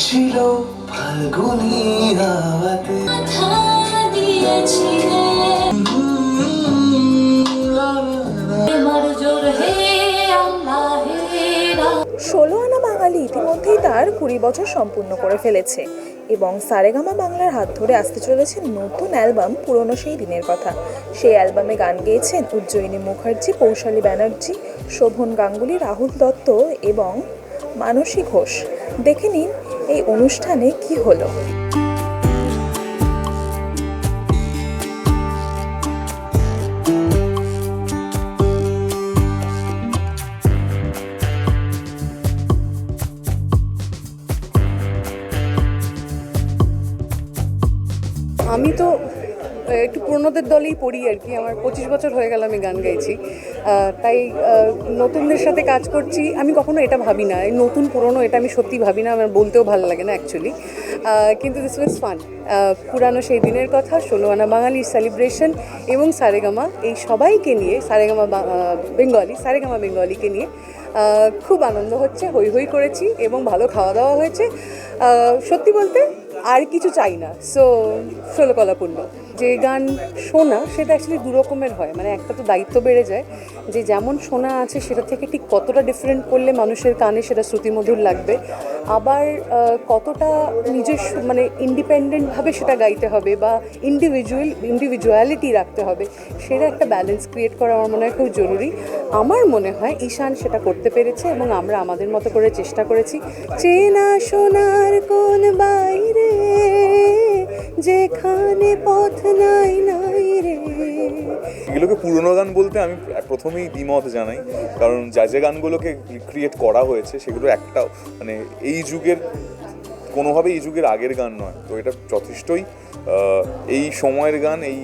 ছিল ফাল্গুনি ষোলো আনা বাঙালি ইতিমধ্যেই তার কুড়ি বছর সম্পূর্ণ করে ফেলেছে। এবং সারেগামা বাংলার হাত ধরে আসতে চলেছে নতুন অ্যালবাম পুরনো সেই দিনের কথা। সেই অ্যালবামে গান গেয়েছেন উজ্জয়িনী মুখার্জি কৌশালী ব্যানার্জি, শোভন গাঙ্গুলি, রাহুল দত্ত এবং মানসী ঘোষ। দেখে নিন, এই অনুষ্ঠানে কি হলো। আমি তো একটু পুরনোদের দলেই পড়ি আর কি। আমার পঁচিশ বছর হয়ে গেল আমি গান গাইছি। তাই নতুনদের সাথে কাজ করছি। আমি কখনো এটা ভাবি না। নতুন, পুরনো, এটা আমি সত্যি ভাবি না। আমার বলতেও ভালো লাগে না অ্যাকচুয়ালি কিন্তু দিস ওয়াজ ফান পুরানো সেই দিনের কথা ষোলো আনা বাঙালির সেলিব্রেশন এবং সারেগামা, এই সবাইকে নিয়ে, সারেগামা বেঙ্গলি, সারেগামা বেঙ্গলিকে নিয়ে খুব আনন্দ হচ্ছে, হই হই করেছি এবং ভালো খাওয়া দাওয়া হয়েছে। সত্যি বলতে আর কিছু চাই না। সো ষোলো ষোলকলাপূর্ণ যে গান শোনা, সেটা অ্যাকচুয়ালি দু রকমের হয়। মানে একটা তো দায়িত্ব বেড়ে যায় যে যেমন শোনা আছে, সেটা থেকে ঠিক কতটা ডিফারেন্ট করলে মানুষের কানে সেটা শ্রুতিমধুর লাগবে। আবার কতটা নিজস্ব মানে ইন্ডিপেন্ডেন্টভাবে সেটা গাইতে হবে বা ইন্ডিভিজুয়াল ইন্ডিভিজুয়ালিটি রাখতে হবে, সেটা একটা ব্যালেন্স ক্রিয়েট করা আমার মনে হয় খুব জরুরি। আমার মনে হয় ঈশান সেটা করতে পেরেছে এবং আমরা আমাদের মতো করে চেষ্টা করেছি। চেনা সোনার কোন বাইরে যেখানে পথ নাই নাই রে। এগুলোকে পুরনো গান বলতে আমি প্রথমেই দ্বিমত জানাই, কারণ যা, যে গানগুলোকে ক্রিয়েট করা হয়েছে সেগুলো একটা মানে এই যুগের কোনোভাবে এই যুগের আগের গান নয়। তো এটা যথেষ্টই এই সময়ের গান, এই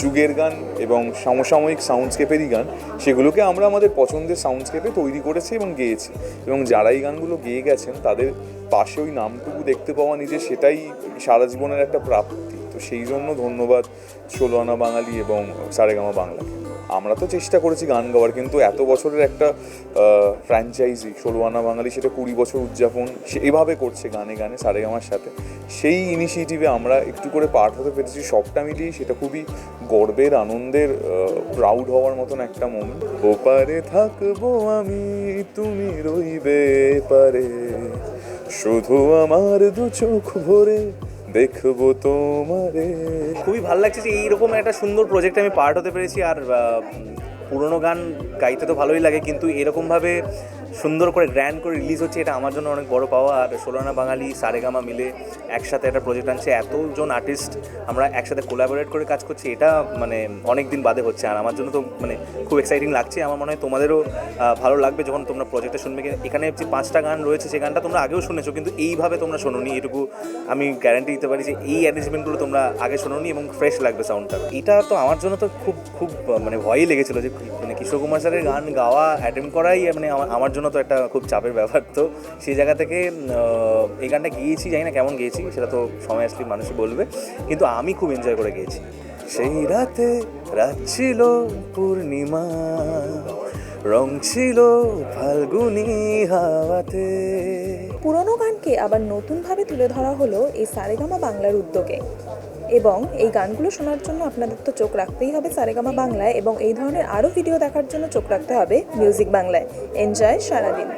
যুগের গান এবং সমসাময়িক সাউন্ডস্কেপেরই গান, সেগুলোকে আমরা আমাদের পছন্দের সাউন্ডস্কেপে তৈরি করেছি এবং গেয়েছি। এবং যারা এই গানগুলো গেয়ে গেছেন, তাদের পাশে ওই নামটুকু দেখতে পাওয়া নিজে সেটাই সারা জীবনের একটা প্রাপ্তি। তো সেই জন্য ধন্যবাদ ষোলো আনা বাঙালি এবং সারেগামা বাংলাকে। আমরা তো চেষ্টা করেছি গান গাওয়ার, কিন্তু এত বছরের একটা ফ্র্যাঞ্চাইজি ষোলো আনা বাঙালি সেটা কুড়ি বছর উদযাপন সে এভাবে করছে গানে গানে সারেগামার সাথে। সেই ইনিশিয়েটিভে আমরা একটু করে পার্ট হতে পেরেছি, সবটা মিলিয়ে সেটা খুবই গর্বের, আনন্দের প্রাউড হওয়ার মতন একটা মোমেন্ট ও পারে থাকব আমি, তুমি রইবে পারে। শুধু আমার দু চোখ ভরে দেখব তোমারে। খুবই ভালো লাগছে যে এইরকম একটা সুন্দর প্রজেক্টে আমি পার্ট হতে পেরেছি আর পুরনো গান গাইতে তো ভালোই লাগে, কিন্তু এরকমভাবে সুন্দর করে গ্র্যান্ড করে রিলিজ হচ্ছে, এটা আমার জন্য অনেক বড় পাওয়া। আর ষোলোনা বাঙালি, সারেগামা মিলে একসাথে একটা প্রজেক্ট আনছে। এতজন আর্টিস্ট আমরা একসাথে কোলাবোরেট করে কাজ করছি, এটা মানে অনেক দিন বাদে হচ্ছে। আর আমার জন্য তো মানে খুব এক্সাইটিং লাগছে। আমার মনে হয় তোমাদেরও ভালো লাগবে যখন তোমরা প্রজেক্টে শুনবে। এখানে যে পাঁচটা গান রয়েছে সেই গানটা তোমরা আগেও শুনেছো, কিন্তু এইভাবে তোমরা শোনোনি। এটুকু আমি গ্যারান্টি দিতে পারি যে এই অ্যারেঞ্জমেন্টগুলো তোমরা আগে শোনোনি এবং ফ্রেশ লাগবে সাউন্ডটা এটা তো আমার জন্য তো খুব খুব মানে ভয়ই লেগেছিলো যে মানে কিশোর কুমার স্যারের গান গাওয়া অ্যাটেম্প করাই মানে আমার আমার জন্য তো একটা খুব চাপের ব্যাপার তো। সেই জায়গা থেকে এই গানটা গিয়েছি, জানি না কেমন গিয়েছি, সেটা তো সময় আসলে মানুষই বলবে। কিন্তু আমি খুব এনজয় করে গিয়েছি। সেই রাতে, রাত ছিল পূর্ণিমা, রং ছিল ফাল্গুনি হাওয়াতে। পুরনো গানকে আবার নতুনভাবে তুলে ধরা হলো এই সারেগামা বাংলার উদ্যোগে। এবং এই গানগুলো শোনার জন্য আপনাদের তো চোখ রাখতেই হবে সারেগামা বাংলায় এবং এই ধরনের আরও ভিডিও দেখার জন্য চোখ রাখতে হবে মিউজিক বাংলায়। এনজয় সারাদিন।